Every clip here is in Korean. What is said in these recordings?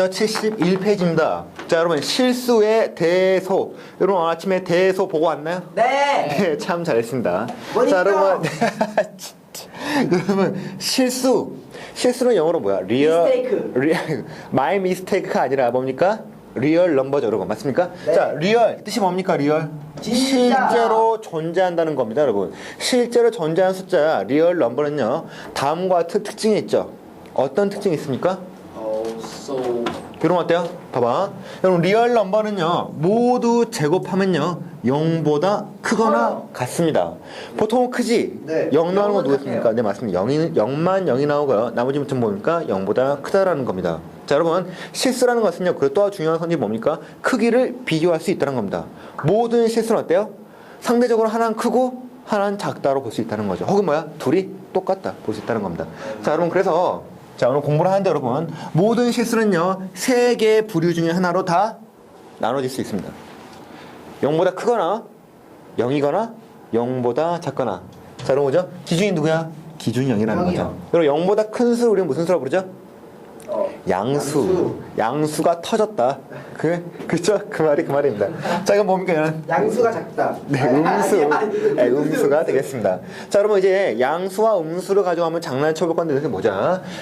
오늘은요 71페이지입니다. 자, 여러분 실수의 대소. 여러분 아침에 대소 보고 왔나요? 네. 네, 참 잘했습니다. 자, 여러분. 여러분 실수. 실수는 영어로 뭐야? 리얼. 리얼 마이 미스테이크가 아니라 뭡니까? 리얼 넘버죠, 여러분. 맞습니까? 네. 자, 리얼 뜻이 뭡니까? 리얼 진짜. 실제로 존재한다는 겁니다, 여러분. 실제로 존재하는 숫자 리얼 넘버는요. 다음과 같은 특징이 있죠. 어떤 특징이 있습니까? So 여러분 어때요? 봐봐. 여러분 리얼 넘버는요. 모두 제곱하면요. 0보다 크거나 커요. 같습니다. 보통은 크지? 네. 0 나오는 거? 같아요. 네 맞습니다. 0이, 0만 0이 나오고요. 나머지 무튼 뭡니까? 0보다 크다라는 겁니다. 자 여러분 실수라는 것은요. 그리고 또 중요한 선이 뭡니까? 크기를 비교할 수 있다는 겁니다. 모든 실수는 어때요? 상대적으로 하나는 크고 하나는 작다로 볼 수 있다는 거죠. 혹은 뭐야? 둘이 똑같다 볼 수 있다는 겁니다. 자 여러분 그래서 자 오늘 공부를 하는데 여러분 모든 실수는요 세 개의 부류 중에 하나로 다 나눠질 수 있습니다. 0보다 크거나 0이거나 0보다 작거나 자 여러분 뭐죠? 기준이 누구야? 기준이 0이라는 거죠. 여러분 0보다 큰 수를 우리는 무슨 수라고 부르죠? 어. 양수. 양수 가 터졌다. 그 그죠? 그 말이 그 말입니다. 자 이건 뭡니까? 이거는? 양수가 작다. 네, 아니, 음수. 네, 음수가 되겠습니다. 자, 여러분 이제 양수와 음수를 가져가면 장난을 쳐볼 건데 이게 뭐죠?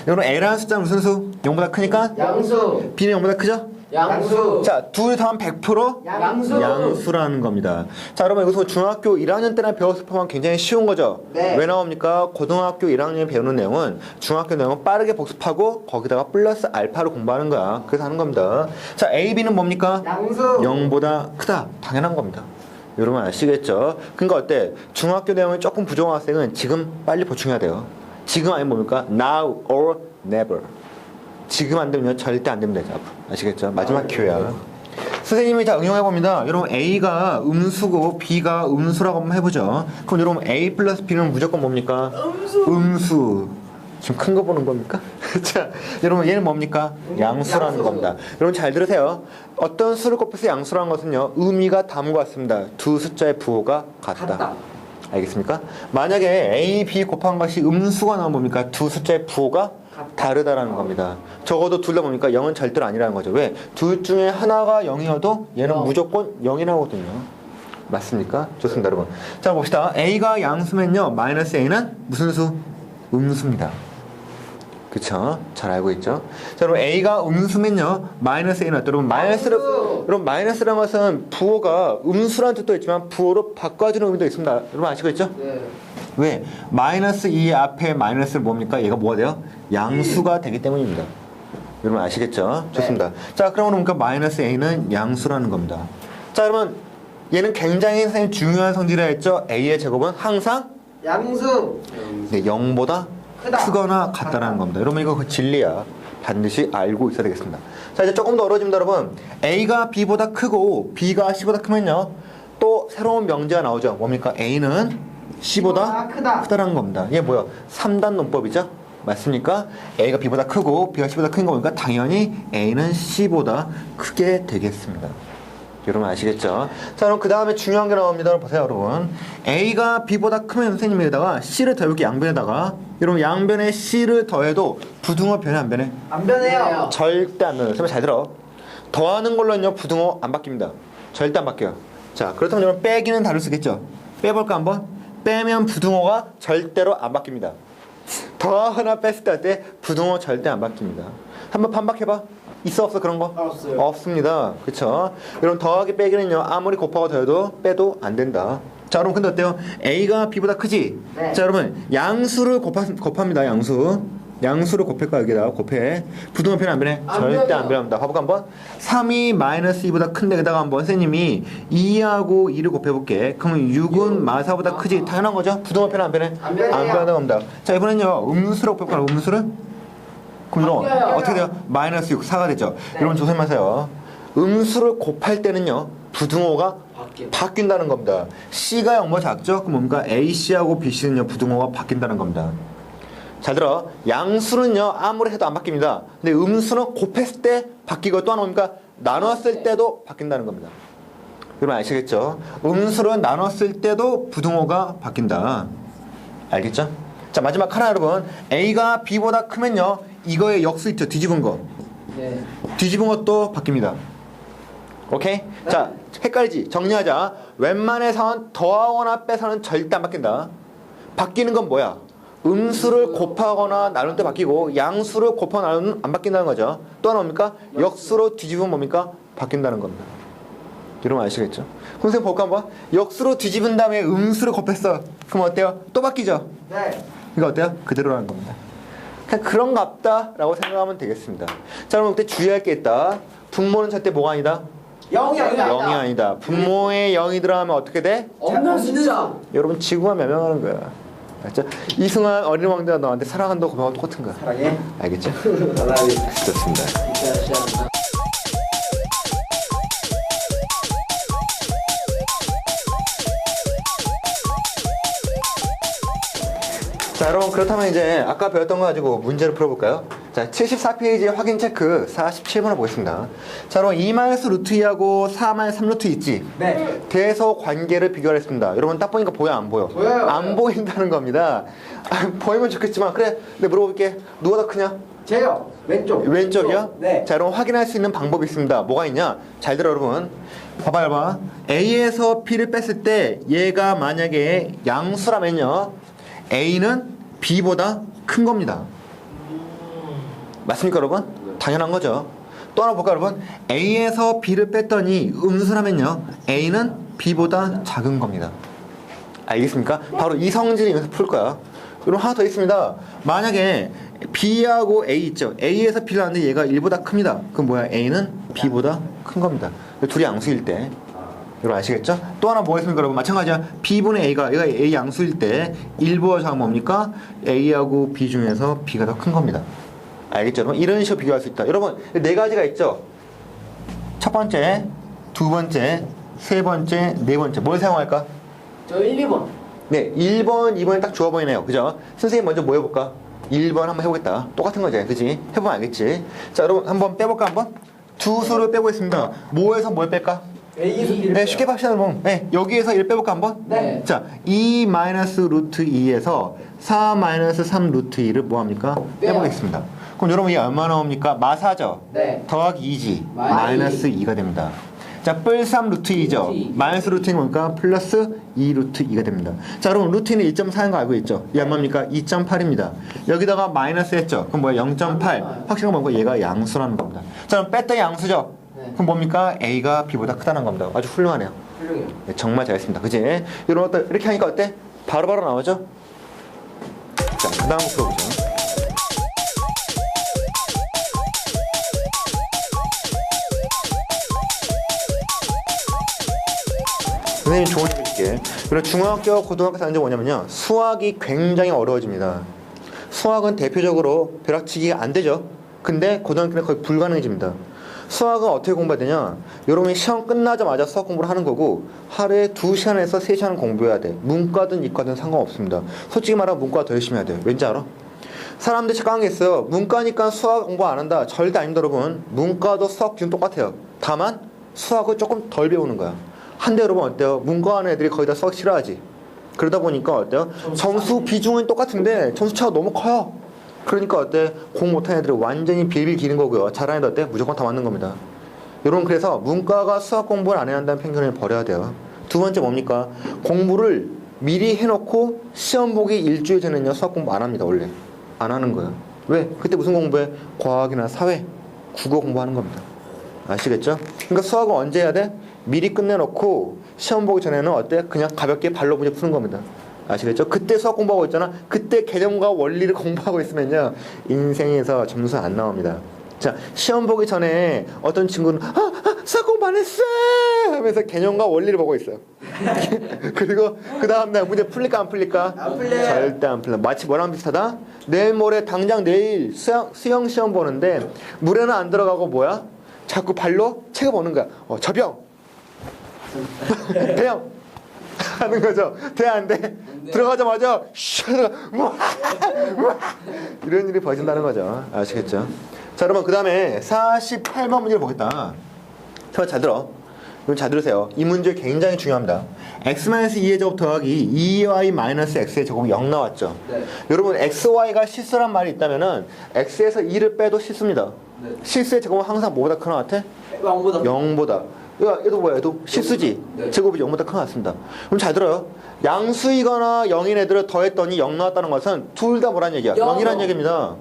여러분 A라는 숫자는 무슨 수? 0보다 크니까 양수. B는 0보다 크죠? 양수. 자, 둘 더하면 100% 양수. 양수라는 겁니다. 자, 여러분 여기서 중학교 1학년 때나 배웠을 법한 굉장히 쉬운 거죠. 네. 왜 나옵니까? 고등학교 1학년 배우는 내용은 중학교 내용은 빠르게 복습하고 거기다가 플러스 알파를 공부하는 거야. 그래서 하는 겁니다. 자, A, B는 뭡니까? 양수. 0보다 크다. 당연한 겁니다. 여러분 아시겠죠? 그러니까 어때? 중학교 내용이 조금 부족한 학생은 지금 빨리 보충해야 돼요. 지금 아니면 뭡니까? Now or never. 지금 안 되면 절대 안 됩니다. 앞으로. 아시겠죠? 마지막 기회야. 선생님이 자 응용해 봅니다. 여러분 A가 음수고 B가 음수라고 한번 해보죠. 그럼 여러분 A 플러스 B는 무조건 뭡니까? 음수. 음수. 지금 큰 거 보는 겁니까? 자, 여러분 얘는 뭡니까? 양수라는 양수. 겁니다. 여러분 잘 들으세요. 어떤 수를 곱해서 양수라는 것은요 의미가 다음과 같습니다. 두 숫자의 부호가 같다. 같다. 알겠습니까? 만약에 A, B 곱한 것이 음수가 나오면 뭡니까? 두 숫자의 부호가 다르다라는 겁니다. 적어도 둘 다 뭡니까? 0은 절대로 아니라는 거죠. 왜? 둘 중에 하나가 0이어도 얘는 영. 무조건 0이 나오거든요. 맞습니까? 좋습니다, 여러분. 자, 봅시다. A가 양수면요. 마이너스 A는 무슨 수? 음수입니다. 그쵸? 잘 알고 있죠? 자, 여러분 A가 음수면요. 마이너스 A는? 여러분 마이너스를. 여러분 마이너스라는 것은 부호가 음수라는 뜻도 있지만 부호로 바꿔주는 의미도 있습니다. 여러분 아시겠죠? 네. 왜? 마이너스 2 앞에 마이너스를 뭡니까? 얘가 뭐가 돼요? 양수가 되기 때문입니다. 여러분 아시겠죠? 좋습니다. 자, 그러면 뭡니까? 마이너스 a는 양수라는 겁니다. 자, 여러분 얘는 굉장히 중요한 성질이라 했죠? a의 제곱은 항상 양수. 네, 0보다 크다. 크거나 같다라는 겁니다. 여러분 이거 그 진리야. 반드시 알고 있어야 되겠습니다. 자, 이제 조금 더 어려워집니다, 여러분. a가 b보다 크고 b가 c보다 크면요. 또 새로운 명제가 나오죠. 뭡니까? a는 c보다 크다. 크다라는 겁니다. 이게 뭐야? 3단 논법이죠? 맞습니까? A가 B보다 크고 B가 C보다 큰 거니까 당연히 A는 C보다 크게 되겠습니다. 여러분 아시겠죠? 자 그럼 그 다음에 중요한 게 나옵니다. 보세요 여러분. A가 B보다 크면 선생님에다가 C를 더해볼게 양변에다가 여러분 양변에 C를 더해도 부등호 변해 안 변해? 안 변해요. 절대 안 변해요. 선생님 잘 들어. 더하는 걸로는요 부등호 안 바뀝니다. 절대 안 바뀌어요. 자 그렇다면 여러분 빼기는 다를 수 있겠죠? 빼볼까 한번? 빼면 부등호가 절대로 안 바뀝니다. 더하거나 뺐을 때 부등호 절대 안 바뀝니다. 한번 반박해봐. 있어 없어 그런 거? 없어요. 없습니다. 그쵸? 여러분 더하기 빼기는요 아무리 곱하고 더해도 빼도 안 된다. 자 여러분 근데 어때요? A가 B보다 크지? 네. 자 여러분 양수를 곱하, 곱합니다 양수 양수를 곱할 거야 여기다가 곱해 부등호 변안 변해? 안 절대 변해요. 안 변합니다 봐볼까 한번 3이 마이너스 2보다 큰데 게다가 한번 선생님이 2하고 2를 곱해볼게 그러면 6은 마사보다 크지 당연한 거죠? 부등호 변안 변해? 안. 안 변하는 겁니다 자 이번엔요 음수를 곱해볼까요 음수를? 그럼. 어떻게 돼요? 마이너스 6 4가 되죠 네. 여러분 조심하세요 음수를 곱할 때는요 부등호가. 바뀐다는 겁니다. C가 0보다 작죠? 그럼 뭔가 AC하고 BC는요 부등호가 바뀐다는 겁니다. 잘 들어. 양수는요 아무리 해도 안 바뀝니다. 근데 음수는 곱했을 때 바뀌고 또 하나 뭡니까? 나눴을 때도 바뀐다는 겁니다. 여러분 아시겠죠? 음수를 나눴을 때도 부등호가 바뀐다. 알겠죠? 자 마지막 하나 여러분 A가 B보다 크면요 이거의 역수 있죠 뒤집은 거 네. 뒤집은 것도 바뀝니다 오케이? 자 헷갈리지 정리하자 웬만해선 더하거나 빼서는 절대 안 바뀐다 바뀌는 건 뭐야 음수를 곱하거나 나눌 때 바뀌고 양수를 곱하거나 나누면 안 바뀐다는 거죠 또 하나 뭡니까 역수로 뒤집으면 뭡니까 바뀐다는 겁니다 여러분 아시겠죠? 선생님 볼까 한번 역수로 뒤집은 다음에 음수를 곱했어 그럼 어때요? 또 바뀌죠? 네. 이거 어때요? 그대로라는 겁니다. 그냥 그런갑다라고 생각하면 되겠습니다. 자, 그럼 그때 주의할 게 있다. 분모는 절대 뭐가 아니다? 영이 아니다. 0이 아니다. 분모에 0이 들어가면 어떻게 돼? 없는 숫자. 여러분 지구가 멸망하는 거야. 알죠? 이승환 어린 왕자가 너한테 사랑한다고 고백하고 똑같은 거야. 사랑해. 알겠죠? 사랑해. 좋습니다. 자, 여러분 그렇다면 이제 아까 배웠던 거 가지고 문제를 풀어볼까요? 자, 74페이지 확인 체크 47번을 보겠습니다. 자, 여러분 2 마이너스 루트 2하고 4 마이너스 3 루트 있지? 네. 대서 관계를 비교했습니다. 여러분 딱 보니까 보여 안 보여? 보여요. 안 보인다는 겁니다. 아, 보이면 좋겠지만 그래, 내가 물어볼게. 누가 더 크냐? 제요. 왼쪽. 왼쪽이요? 네. 자, 여러분 확인할 수 있는 방법이 있습니다. 뭐가 있냐? 잘 들어 여러분. 봐봐, 봐봐. A에서 B를 뺐을 때 얘가 만약에 양수라면요. A는 B보다 큰 겁니다. 맞습니까, 여러분? 당연한 거죠. 또 하나 볼까, 여러분? A에서 B를 뺐더니 음수라면요. A는 B보다 작은 겁니다. 알겠습니까? 바로 이 성질을 여기서 풀 거야. 그럼 하나 더 있습니다. 만약에 B하고 A 있죠. A에서 B를 하는데 얘가 1보다 큽니다. 그럼 뭐야? A는 B보다 큰 겁니다. 둘이 양수일 때. 여러분 아시겠죠? 또 하나 뭐가 있습니까, 여러분? 마찬가지야. B분의 A가 얘가 A 양수일 때 1보다 작은 뭡니까? A하고 B 중에서 B가 더 큰 겁니다. 알겠죠, 여러분? 이런 식으로 비교할 수 있다. 여러분 네 가지가 있죠. 첫 번째, 두 번째, 세 번째, 네 번째. 뭘 사용할까? 저 1, 2번. 네, 1번, 2번이 딱 좋아 보이네요. 그죠? 선생님 먼저 뭐 해볼까? 1번 한번 해보겠다. 똑같은 거지, 그지? 해보면 알겠지? 자, 여러분 한번 빼볼까, 한번? 두 수를 빼보겠습니다. 뭐에서 뭘 뺄까? A에서 B를 네, 쉽게 봅시다, 여러분. 네, 여기에서 1 빼볼까, 한번? 네. 자, 2 마이너스 루트 2에서 4 마이너스 3 루트 2를 뭐합니까? 빼보겠습니다. 그럼 여러분 이게 얼마 나옵니까? 마사죠? 네. 더하기 2지. 마이너스 마이너스 2가 됩니다. 자, 뿔 3 루트 2죠. 루트 이. 마이너스 루트는 뭡니까? 플러스 2 루트 2가 됩니다. 자, 여러분 루트는 1.4인 거 알고 있죠? 이 얼마입니까? 2.8입니다. 여기다가 마이너스 했죠? 그럼 뭐야? 0.8. 확실한 건 뭐고 얘가 양수라는 겁니다. 자, 그럼 뺐더니 양수죠? 네. 그럼 뭡니까? A가 B보다 크다는 겁니다. 아주 훌륭하네요. 훌륭해요. 네, 정말 잘했습니다. 그지? 이런 것들 이렇게 하니까 어때? 바로바로 나오죠? 자, 그 다음 풀어보죠. 선생님 조언 드릴게. 그리고 중학교, 고등학교 다는 게 뭐냐면요. 수학이 굉장히 어려워집니다. 수학은 대표적으로 벼락치기가 안 되죠. 근데 고등학교는 거의 불가능해집니다. 수학은 어떻게 공부해야 되냐? 여러분이 시험 끝나자마자 수학 공부를 하는 거고 하루에 2시간에서 3시간 공부해야 돼. 문과든 이과든 상관없습니다. 솔직히 말하면 문과 더 열심히 해야 돼요. 왠지 알아? 사람들이 착각한 게 있어요. 문과니까 수학 공부 안 한다. 절대 아닙니다, 여러분. 문과도 수학 기준 똑같아요. 다만 수학을 조금 덜 배우는 거야. 한데 여러분 어때요? 문과 하는 애들이 거의 다 수학 싫어하지. 그러다 보니까 어때요? 점수 비중은 똑같은데 점수 차가 너무 커요. 그러니까 어때? 공 못하는 애들이 완전히 빌빌 기는 거고요. 잘하는 애들 어때? 무조건 다 맞는 겁니다. 여러분 그래서 문과가 수학 공부를 안 해야 한다는 편견을 버려야 돼요. 두 번째 뭡니까? 공부를 미리 해놓고 시험 보기 일주일 전에는요 수학 공부 안 합니다 원래 안 하는 거예요. 왜? 그때 무슨 공부해? 과학이나 사회, 국어 공부하는 겁니다. 아시겠죠? 그러니까 수학은 언제 해야 돼? 미리 끝내놓고 시험 보기 전에는 어때? 그냥 가볍게 발로 문제 푸는 겁니다. 아시겠죠? 그때 수학 공부하고 있잖아. 그때 개념과 원리를 공부하고 있으면요. 인생에서 점수 안 나옵니다. 자, 시험 보기 전에 어떤 친구는 아, 아 수학 공부 안 했어! 하면서 개념과 원리를 보고 있어요. 그리고 그 다음날 문제 풀릴까 안 풀릴까? 안 풀려요. 절대 안 풀려. 마치 뭐랑 비슷하다? 내일 모레 당장 내일 수영, 수영 시험 보는데 물에는 안 들어가고 뭐야? 자꾸 발로 책을 보는 거야. 어, 저병. 대형. 하는 거죠. 돼, 안 돼? 들어가자마자 슈 우와. 이런 일이 벌어진다는 거죠. 아시겠죠? 자, 여러분 그 다음에 48번 문제를 보겠다. 저잘 들어. 잘 들으세요. 이 문제 굉장히 중요합니다. x-2의 제곱 더하기 2y-x의 제곱이 0 나왔죠. 네. 여러분 xy가 실수란 말이 있다면은 x에서 2를 빼도 실수입니다. 네. 실수의 제곱은 항상 뭐보다 큰것 같아? 왕보다 0보다. 얘도 뭐야? 얘도 실수지. 네. 제곱이 0보다 큰 것 같습니다. 그럼 잘 들어요. 양수이거나 0인 애들을 더했더니 0 나왔다는 것은 둘 다 뭐란 얘기야? 영. 0이란 얘기입니다.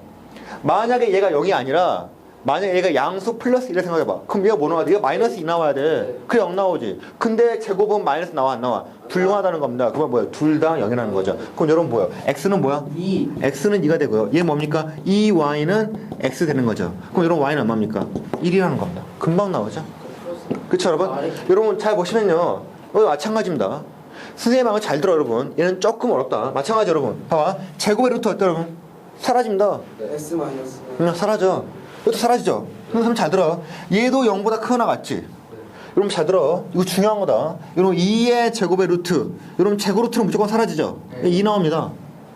만약에 얘가 0이 아니라 만약에 얘가 양수 플러스 1을 생각해봐. 그럼 얘가 뭐 나와야 돼? 얘가 마이너스 2 나와야 돼. 네. 그래 0 나오지. 근데 제곱은 마이너스 나와 안 나와? 불가하다는 겁니다. 그건 뭐야? 둘 다 0이라는 거죠. 그럼 여러분 뭐야? x는 뭐야? 2 x는 2가 되고요. 얘 뭡니까? 이 y는 x 되는 거죠. 그럼 여러분 y는 얼마입니까? 1이라는 겁니다. 금방 나오죠? 그쵸 여러분? 여러분 잘 보시면요. 어, 마찬가지입니다. 선생님하고 잘 들어 여러분. 얘는 조금 어렵다. 마찬가지 여러분. 봐봐. 제곱의 루트 어때 여러분? 사라집니다. S 마이너스 사라져. 이것도 사라지죠. 그럼 잘 들어. 얘도 0보다 크거나 같지? 여러분 잘 들어. 이거 중요한 거다. 여러분 2의 제곱의 루트. 여러분 제곱 루트는 무조건 사라지죠. 2 나옵니다.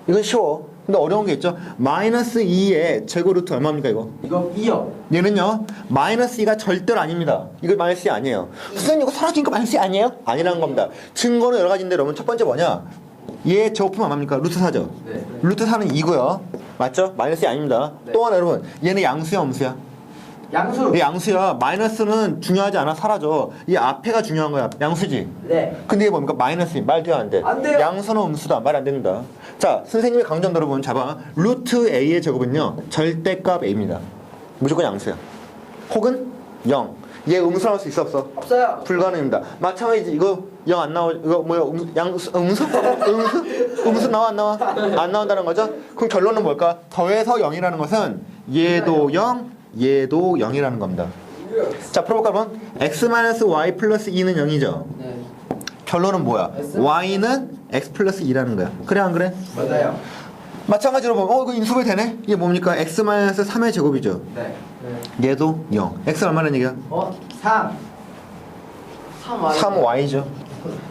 이건 쉬워. 근데 어려운 게 있죠. 마이너스 2의 제곱 루트 얼마입니까 이거? 이거 2요 얘는요 마이너스 2가 절대로 아닙니다. 이거 마이너스 2 아니에요. 선생님 이거 사라지니까 마이너스 2 아니에요? 아니라는 겁니다. 증거는 여러 가지인데 여러분 첫 번째 뭐냐? 얘 제곱품 얼마입니까? 루트 4죠. 네. 루트 4는 2고요. 맞죠? 마이너스 2 아닙니다. 네. 또 하나 여러분 얘는 양수야 음수야? 양수 얘 양수야. 마이너스는 중요하지 않아 사라져. 이 앞에가 중요한 거야. 양수지. 네 근데 이게 뭡니까? 마이너스 말도 안 돼. 안 돼요. 양수는 음수다. 말 안 됩니다. 자, 선생님의 강전 여러분 잡아. 루트 a의 제곱은요. 절대값 a입니다. 무조건 양수야. 혹은 0. 얘 음수 나올 수 있어 없어? 없어요 불가능입니다. 마찬가지 이거 0안 나오 이거 뭐야? 음, 양수 음수? 음수? 음수 나와 안 나와? 안 나온다는 거죠? 그럼 결론은 뭘까? 더해서 0이라는 것은 얘도 0, 얘도 0이라는 겁니다. 자, 풀어볼까 그럼? x-y 플러스 2는 0이죠. 네 결론은 뭐야? Y는 x 플러스 2라는 거야. 그래 안 그래? 맞아요 마찬가지로 보면 어 이거 인수분 되네? 이게 뭡니까? x 마이너스 3의 제곱이죠. 네 얘도 0. x 얼마라는 얘기야? 어? 3 3 3y죠.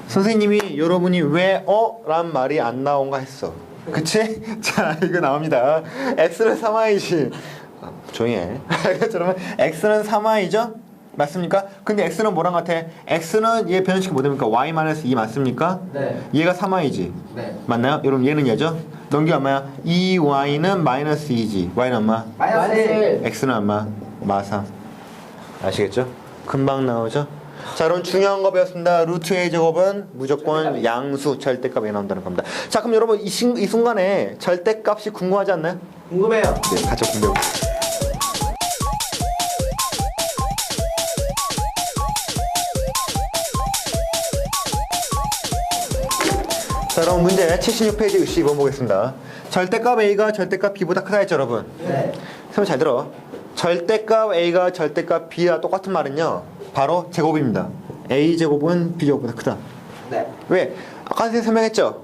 선생님이 여러분이 왜 어? 란 말이 안 나온가 했어. 그치? 자, 이거 나옵니다. x는 3y지. 아, 조용히 해. 그러면 x는 3y죠? 맞습니까? 근데 x는 뭐랑 같아? x는 얘 변형식이 뭐 됩니까? y-2 맞습니까? 네 얘가 3y지. 네 맞나요? 여러분 얘는 얘죠? 넘겨 얼마야? 2y는 마이너스 2지. y는 얼마? 마이너스 1 x는 얼마? 마삼. 아시겠죠? 금방 나오죠? 자, 그럼 중요한 거 배웠습니다. 루트 a 제곱은 무조건 양수 절대값이 나온다는 겁니다. 자, 그럼 여러분 이, 신, 이 순간에 절대값이 궁금하지 않나요? 궁금해요 네, 같이 공부해 봅시다. 자, 여러분 문제 76페이지 62번 보겠습니다. 절대값 a가 절대값 b보다 크다 했죠, 여러분? 네 선생님 잘 들어. 절대값 a가 절대값 b와 똑같은 말은요. 바로 제곱입니다. a 제곱은 b 제곱보다 크다. 네. 왜? 아까 선생님 설명했죠.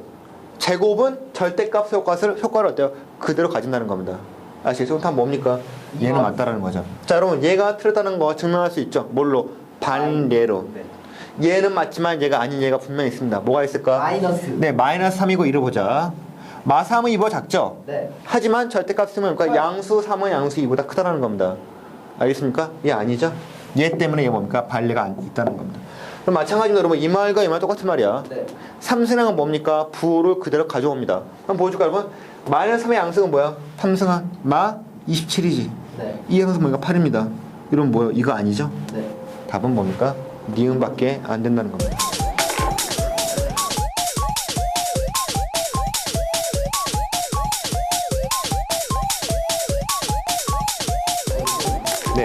제곱은 절대값 효과를 효과를 어때요? 그대로 가진다는 겁니다. 아시겠죠? 그럼 뭡니까? 얘는. 맞다라는 거죠. 자, 여러분 얘가 틀렸다는 거 증명할 수 있죠. 뭘로? 반례로. 네. 얘는 맞지만 얘가 아닌 얘가 분명히 있습니다. 뭐가 있을까? 마이너스 네, 마이너스 3이고 이를 보자. 마삼은 2보다 작죠? 네 하지만 절대값 쓰면 그러니까 양수 3은 양수 2보다 크다는 겁니다. 알겠습니까? 얘 아니죠? 얘 때문에 얘 뭡니까? 반례가 안- 있다는 겁니다. 그럼 마찬가지로 여러분 이 말과 이 말 똑같은 말이야. 네. 삼승항은 뭡니까? 부호를 그대로 가져옵니다. 한번 보여줄까 여러분? 마이너스 3의 양승은 뭐야? 삼승한 마 27이지. 네. 이 양승은 뭡니까? 8입니다. 이러면 뭐예요? 이거 아니죠? 네. 답은 뭡니까? 니은밖에 안 된다는 겁니다. 네.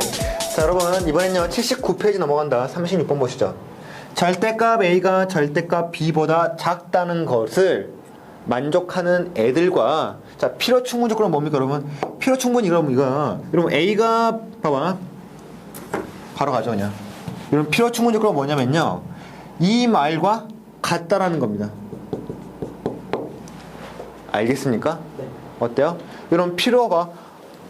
자, 여러분, 이번엔요, 79페이지 넘어간다. 36번 보시죠. 절대값 A가 절대값 B보다 작다는 것을 만족하는 애들과, 자, 필요 충분 조건은 뭡니까, 여러분? 필요 충분 이러면 이거, 여러분, A가, 봐봐. 바로 가죠, 그냥. 여러분, 필요 충분 조건은 뭐냐면요. 이 말과 같다라는 겁니다. 알겠습니까? 어때요? 여러분 필요 봐.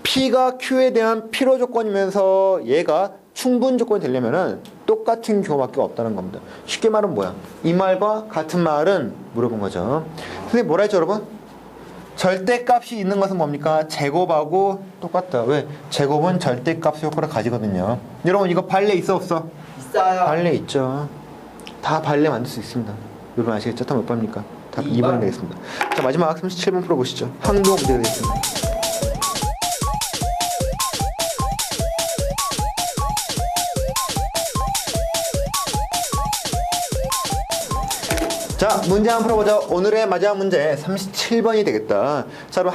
P가 Q에 대한 필요 조건이면서 얘가 충분 조건이 되려면은 똑같은 경우밖에 없다는 겁니다. 쉽게 말하면 뭐야? 이 말과 같은 말은 물어본 거죠. 선생님 뭐라 했죠, 여러분? 절대값이 있는 것은 뭡니까? 제곱하고 똑같다. 왜? 제곱은 절대값 효과를 가지거든요. 여러분 이거 발레 있어 없어? 있어요 발레 있죠. 다 발레 만들 수 있습니다. 여러분 아시겠죠? 답몇 번입니까? 답이 2번이 번. 되겠습니다. 자 마지막 37번 풀어보시죠. 항동 문제가 되겠습니다. 자 문제 한번 풀어보자. 오늘의 마지막 문제 37번이 되겠다. 자 그럼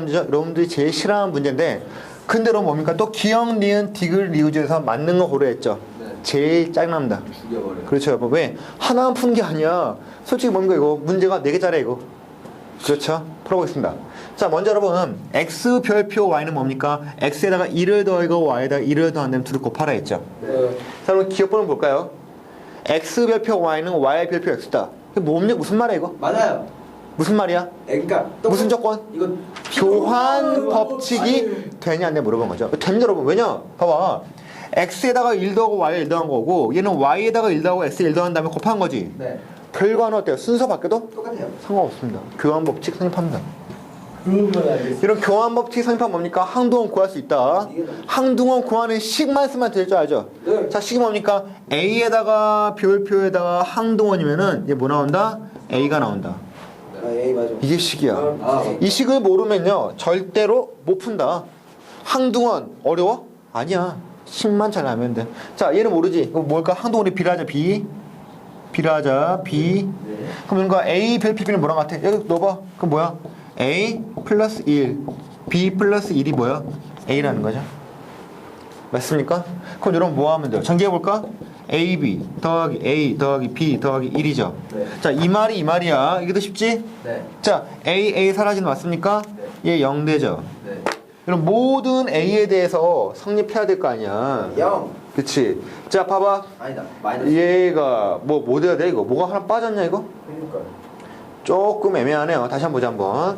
문제죠. 여러분들이 제일 싫어하는 문제인데 근데 여러분 뭡니까? 또 기억, 니은, 디귿, 리우 중에서 맞는 거 고려했죠. 네. 제일 짜증납니다. 죽여버려. 그렇죠. 여러분 왜? 하나만 푸는 게 아니야. 솔직히 뭔가 이거 문제가 4개짜리 이거. 그렇죠? 풀어보겠습니다. 자 먼저 여러분 x 별표 y는 뭡니까? X에다가 1을 더하고 y에다가 1을 더한 다음에 둘을 곱하라 했죠? 네. 자 그럼 기억번호 볼까요? X 별표 y는 y 별표 x다. 이게 뭡니까? 무슨 말이야 이거? 맞아요. 무슨 말이야? 그러니까 또- 무슨 조건? 이거 교환 법칙이 되냐 안 되냐 물어본 거죠. 됩니다 여러분? 왜냐? 봐봐 x에다가 1 더하고 y에 1 더한 거고 얘는 y에다가 1 더하고 x에 1 더한 다음에 곱한 거지 네. 결과는 어때요? 순서 바뀌어도 똑같아요. 상관없습니다. 교환 법칙 성립합니다. 이런 교환 법칙 성립하면 뭡니까? 항동원 구할 수 있다. 항동원 구하는 식만 쓰면 될 줄 알죠? 네. 자, 식이 뭡니까? A에다가 별표에다가 항동원이면은 얘 뭐 나온다? A가 나온다. 맞아. 이게 식이야. 아, 이 식을 모르면요 절대로 못 푼다. 항동원 어려워? 아니야. 식만 잘 알면 돼. 자, 얘는 모르지. 그럼 뭘까? 항동원이 비라자 B. 비라자 B. 네. 그럼 이거 A 별표비는 뭐랑 같아? 여기 넣어봐. 그럼 뭐야? A 플러스 1, B 플러스 1이 뭐야? A라는 거죠. 맞습니까? 그럼 여러분 뭐 하면 돼요? 전개해볼까? AB 더하기 A 더하기 B 더하기 1이죠. 네. 자, 이 말이 이 말이야. 이게 더 쉽지? 네. 자, A, A 사라지는 거 맞습니까? 얘0 되죠. 네. 그럼 모든 A에 대해서 성립해야 될 거 아니야. 0. 그치? 자, 봐봐. 아니다. 마이너스. 얘가 뭐, 뭐 돼야 돼, 이거? 뭐가 하나 빠졌냐, 이거? 그러니까. 조금 애매하네요. 다시 한 번 보자 한번.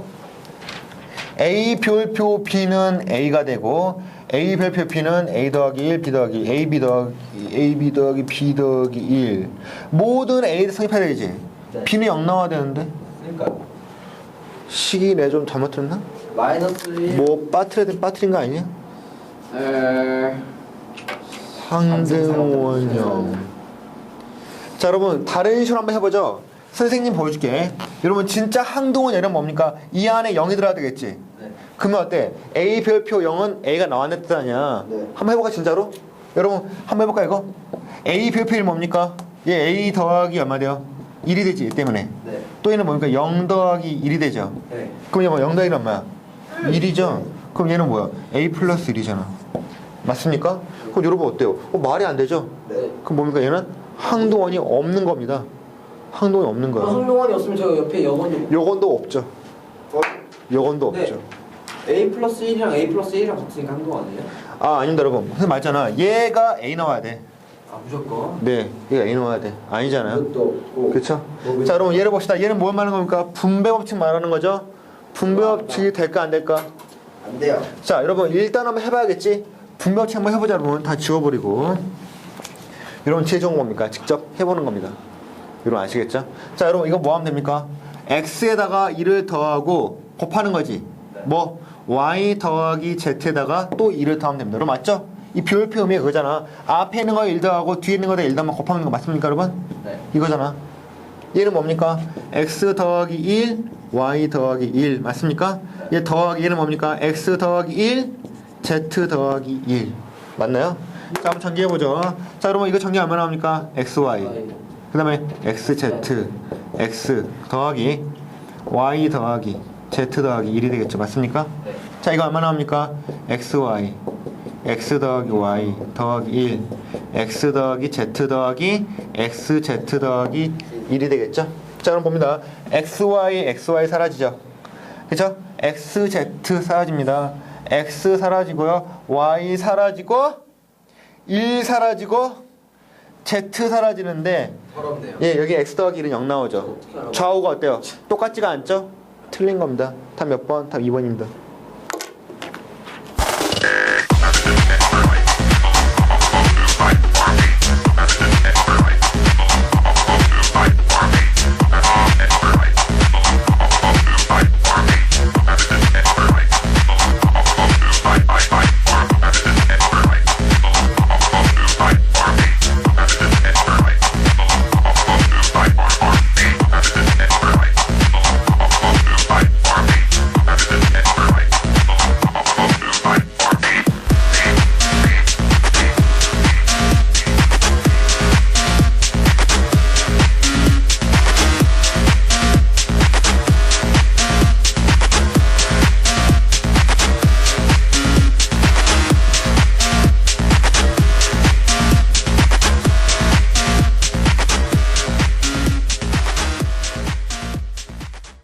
A 별표 B는 A가 되고 A 별표 B는 A 더하기 1, B 더하기 A, B 더하기 A, B 더하기 B 더하기 1 모든 A를 성립해야 되지. 네. B는 0 나와야 되는데 그러니까. 식이 내좀 잘못 들었나? 마이너스 1. 뭐 빠트려 빠트린 거 아니냐? 에. 상등 원형. 자, 여러분 다른 식으로 한번 해보죠. 선생님 보여줄게. 여러분 진짜 항동원 얘는 뭡니까? 이 안에 0이 들어야 되겠지. 네. 그러면 어때? A 별표 0은 A가 나왔는 뜻 아니야? 네. 한번 해볼까 진짜로? 여러분 한번 해볼까 이거? A 별표 1 뭡니까? 얘 A 더하기 얼마 돼요? 1이 되지 얘 때문에. 네. 또 얘는 뭡니까? 0 더하기 1이 되죠. 네. 그럼 얘 뭐 0 더하기 얼마야? 1이죠? 그럼 얘는 뭐야? A 플러스 1이잖아. 맞습니까? 그럼 여러분 어때요? 어, 말이 안 되죠? 네. 그럼 뭡니까? 얘는 항동원이 없는 겁니다. 항동원이 없는 거야. 항동원이 없으면 저 옆에 영원이 요건도 없죠. 어? 요건도 네. 없죠. A 플러스 1이랑 A 플러스 1이랑 같으니까 항동원이에요? 아, 아닙니다, 여러분. 선생님 말했잖아. 얘가 A 나와야 돼. 아 무조건. 네, 얘가 A 나와야 돼. 아니잖아요. 그렇죠? 뭐, 자, 여러분 얘를 봅시다. 얘는 뭘 말하는 겁니까? 분배 법칙 말하는 거죠? 분배 법칙이 될까 안 될까? 안 돼요. 자, 여러분 일단 한번 해봐야겠지? 분배 법칙 한번 해보자, 여러분. 다 지워버리고. 여러분 제일 좋은 겁니까? 직접 해보는 겁니다. 여러분 아시겠죠? 자, 여러분 이거 뭐 하면 됩니까? x에다가 1을 더하고 곱하는 거지. 뭐 y 더하기 z에다가 또 1을 더하면 됩니다. 여러분 맞죠? 이 비율표 의미 그거잖아. 앞에 있는 거 1 더하고 뒤에 있는 거에 1 더하면 곱하는 거 맞습니까, 여러분? 네. 이거잖아. 얘는 뭡니까? x 더하기 1, y 더하기 1 맞습니까? 얘 더하기 얘는 뭡니까? x 더하기 1, z 더하기 1 맞나요? 자 한번 전개해보죠. 자 여러분 이거 전개 얼마나 합니까? xy 그 다음에 xz x 더하기 y 더하기 z 더하기 1이 되겠죠 맞습니까? 네. 자 이거 얼마나 합니까? xy x 더하기 y 더하기 1 x 더하기 z 더하기 xz 더하기 1이 되겠죠? 자 그럼 봅니다 xy xy 사라지죠 그죠? xz 사라집니다 x 사라지고요 y 사라지고 1 사라지고 z 사라지는데 더럽네요. 예 여기 x 더하기 1은 0 나오죠 좌우가 어때요? 똑같지가 않죠? 틀린 겁니다 답 몇 번? 답 2번입니다